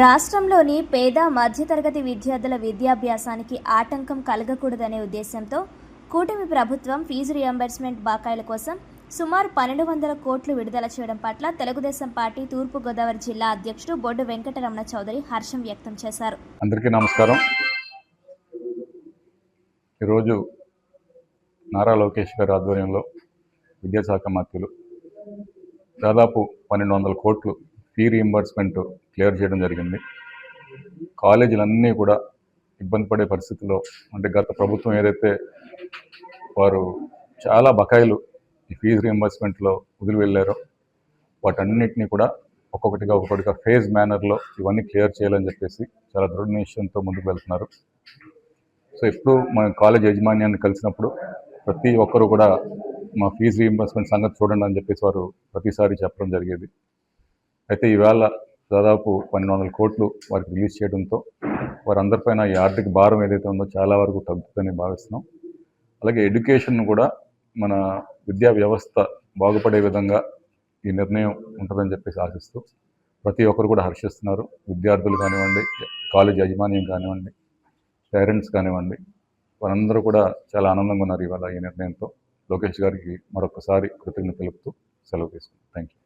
రాష్ట్రంలోని పేద మధ్యతరగతి విద్యార్థుల విద్యాభ్యాసానికి ఆటంకం కలగకూడదనే ఉద్దేశంతో కూటమి ప్రభుత్వం ఫీజు రియంబర్స్మెంట్ బకాయిల కోసం సుమారు పన్నెండు వందల కోట్లు విడుదల చేయడం పట్ల తెలుగుదేశం పార్టీ తూర్పుగోదావరి జిల్లా అధ్యక్షుడు బొడ్డు వెంకటరమణ చౌదరి హర్షం వ్యక్తం చేశారు. అందరికీ నమస్కారం. ఈరోజు నారా లోకేష్ గారి ఆధ్వర్యంలో విద్యాశాఖ మంత్రులు దాదాపు పన్నెండు వందల కోట్లు ఫీ రీఎంబర్స్మెంట్ క్లియర్ చేయడం జరిగింది. కాలేజీలన్నీ కూడా ఇబ్బంది పడే పరిస్థితిలో అంటే గత ప్రభుత్వం ఏదైతే వారు చాలా బకాయిలు ఈ ఫీజు రీఎంబర్స్మెంట్లో వదిలి వెళ్ళారో వాటన్నిటిని కూడా ఒక్కొక్కటిగా ఒక్కొక్కటిగా ఫేజ్ మేనర్లో ఇవన్నీ క్లియర్ చేయాలని చెప్పేసి చాలా దృఢ నిశ్చయంతో ముందుకు వెళ్తున్నారు. సో ఎప్పుడు మా కాలేజ్ యాజమాన్యాన్ని కలిసినప్పుడు ప్రతి ఒక్కరు కూడా మా ఫీజు రీఎంబర్స్మెంట్ సంగతి చూడండి అని చెప్పేసి వారు ప్రతిసారి చెప్పడం జరిగేది. అయితే ఈవేళ దాదాపు పన్నెండు వందల కోట్లు వారికి రిలీజ్ చేయడంతో వారందరిపైన ఈ ఆర్థిక భారం ఏదైతే ఉందో చాలా వరకు తగ్గుతుందని భావిస్తున్నాం. అలాగే ఎడ్యుకేషన్ కూడా మన విద్యా వ్యవస్థ బాగుపడే విధంగా ఈ నిర్ణయం ఉంటుందని చెప్పేసి ఆశిస్తూ ప్రతి ఒక్కరు కూడా హర్షిస్తున్నారు. విద్యార్థులు కానివ్వండి కాలేజ్ యాజమాన్యం కానివ్వండి పేరెంట్స్ కానివ్వండి వారందరూ కూడా చాలా ఆనందంగా ఉన్నారు ఇవాళ ఈ నిర్ణయంతో. లోకేష్ గారికి మరొకసారి కృతజ్ఞత తెలుపుతూ సెలవు తీసుకున్నాం థ్యాంక్ యూ